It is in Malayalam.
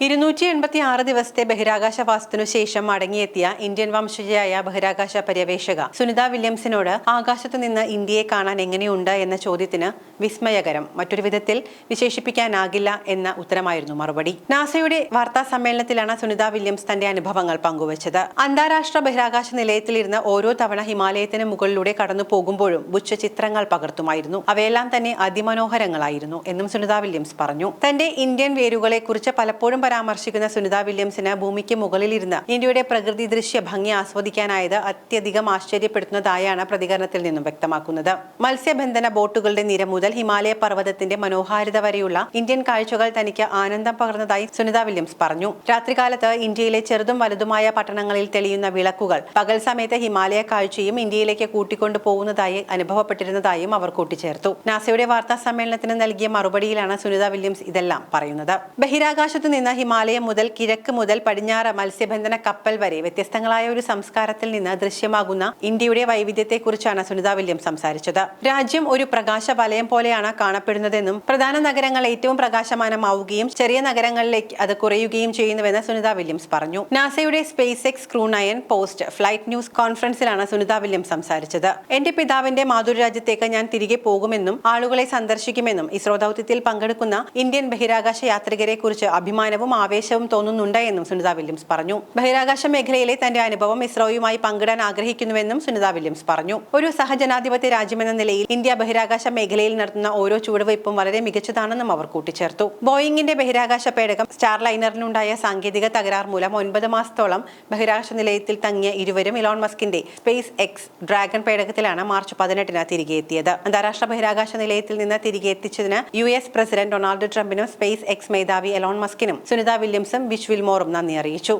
ഇരുന്നൂറ്റി എൺപത്തി ആറ് ദിവസത്തെ ബഹിരാകാശവാസത്തിനു ശേഷം മടങ്ങിയെത്തിയ ഇന്ത്യൻ വംശജയായ ബഹിരാകാശ പര്യവേഷക സുനിത വില്യംസിനോട് ആകാശത്ത് നിന്ന് ഇന്ത്യയെ കാണാൻ എങ്ങനെയുണ്ട് എന്ന ചോദ്യത്തിന് വിസ്മയകരം. മറ്റൊരു വിധത്തിൽ വിശേഷിപ്പിക്കാനാകില്ല എന്ന ഉത്തരമായിരുന്നു മറുപടി. നാസയുടെ വാർത്താ സമ്മേളനത്തിലാണ് സുനിത വില്യംസ് തന്റെ അനുഭവങ്ങൾ പങ്കുവച്ചത്. അന്താരാഷ്ട്ര ബഹിരാകാശ നിലയത്തിലിരുന്ന് ഓരോ തവണ ഹിമാലയത്തിന് മുകളിലൂടെ കടന്നു പോകുമ്പോഴും ബുച്ച ചിത്രങ്ങൾ പകർത്തുമായിരുന്നു. അവയെല്ലാം തന്നെ അതിമനോഹരങ്ങളായിരുന്നു എന്നും സുനിത വില്യംസ് പറഞ്ഞു. തന്റെ ഇന്ത്യൻ വേരുകളെ കുറിച്ച് പലപ്പോഴും പരാമർശിക്കുന്ന സുനിത വില്യംസിന് ഭൂമിക്ക് മുകളിലിരുന്ന് ഇന്ത്യയുടെ പ്രകൃതി ദൃശ്യ ഭംഗി ആസ്വദിക്കാനായത് അത്യധികം ആശ്ചര്യപ്പെടുത്തുന്നതായാണ് പ്രതികരണത്തിൽ നിന്നും വ്യക്തമാക്കുന്നത്. മത്സ്യബന്ധന ബോട്ടുകളുടെ നിര മുതൽ ഹിമാലയ പർവതത്തിന്റെ മനോഹാരിത വരെയുള്ള ഇന്ത്യൻ കാഴ്ചകൾ തനിക്ക് ആനന്ദം പകർന്നതായി സുനിത വില്യംസ് പറഞ്ഞു. രാത്രികാലത്ത് ഇന്ത്യയിലെ ചെറുതും വലുതുമായ പട്ടണങ്ങളിൽ തെളിയുന്ന വിളക്കുകൾ പകൽ സമയത്ത് ഹിമാലയ കാഴ്ചയും ഇന്ത്യയിലേക്ക് കൂട്ടിക്കൊണ്ടു പോകുന്നതായി അനുഭവപ്പെട്ടിരുന്നതായും അവർ കൂട്ടിച്ചേർത്തു. നാസയുടെ വാർത്താ സമ്മേളനത്തിന് നൽകിയ മറുപടിയിലാണ് സുനിത വില്യംസ് ഇതെല്ലാം പറയുന്നത്. ബഹിരാകാശത്ത് നിന്ന് ഹിമാലയം മുതൽ കിഴക്ക് മുതൽ പടിഞ്ഞാറ് മത്സ്യബന്ധന കപ്പൽ വരെ വ്യത്യസ്തങ്ങളായ ഒരു സംസ്കാരത്തിൽ നിന്ന് ദൃശ്യമാകുന്ന ഇന്ത്യയുടെ വൈവിധ്യത്തെക്കുറിച്ചാണ് സുനിത വില്യം സംസാരിച്ചത്. രാജ്യം ഒരു പ്രകാശ വലയം പോലെയാണ് കാണപ്പെടുന്നതെന്നും പ്രധാന നഗരങ്ങൾ ഏറ്റവും പ്രകാശമാനമാവുകയും ചെറിയ നഗരങ്ങളിലേക്ക് അത് കുറയുകയും ചെയ്യുന്നുവെന്ന് സുനിത വില്യംസ് പറഞ്ഞു. നാസയുടെ SpaceX crew nine post flight news കോൺഫറൻസിലാണ് Sunita William സംസാരിച്ചത്. എന്റെ പിതാവിന്റെ മാതൃരാജ്യത്തേക്ക് ഞാൻ തിരികെ പോകുമെന്നും ആളുകളെ സന്ദർശിക്കുമെന്നും ഇസ്രോ ദൗത്യത്തിൽ പങ്കെടുക്കുന്ന ഇന്ത്യൻ ബഹിരാകാശ യാത്രികരെ കുറിച്ച് അഭിമാനവും ആവേശവും തോന്നുന്നുണ്ട് എന്നും സുനിത വില്യംസ് പറഞ്ഞു. ബഹിരാകാശ മേഖലയിലെ തന്റെ അനുഭവം ഇസ്രോയുമായി പങ്കിടാൻ ആഗ്രഹിക്കുന്നുവെന്നും സുനിത വില്യംസ് പറഞ്ഞു. ഒരു സഹജനാധിപത്യ രാജ്യമെന്ന നിലയിൽ ഇന്ത്യ ബഹിരാകാശ മേഖലയിൽ നടത്തുന്ന ഓരോ ചുവടുവയ്പും വളരെ മികച്ചതാണെന്നും അവർ കൂട്ടിച്ചേർത്തു. ബോയിങ്ങിന്റെ ബഹിരാകാശ പേടകം സ്റ്റാർ ലൈനറിനുണ്ടായ സാങ്കേതിക തകരാർ മൂലം ഒൻപത് മാസത്തോളം ബഹിരാകാശ നിലയത്തിൽ തങ്ങിയ ഇരുവരും ഇലോൺ മസ്കിന്റെ സ്പേസ് എക്സ് ഡ്രാഗൺ പേടകത്തിലാണ് മാർച്ച് പതിനെട്ടിന് തിരികെ എത്തിയത്. അന്താരാഷ്ട്ര ബഹിരാകാശ നിലയത്തിൽ നിന്ന് തിരികെ എത്തിച്ചതിന് യു എസ് പ്രസിഡന്റ് ഡൊണാൾഡ് ട്രംപിനും സ്പേസ് എക്സ് മേധാവി എലോൺ മസ്കിനും സുനിത വില്യംസും ബിഷ് വിൽമോറും നന്ദി അറിയിച്ചു.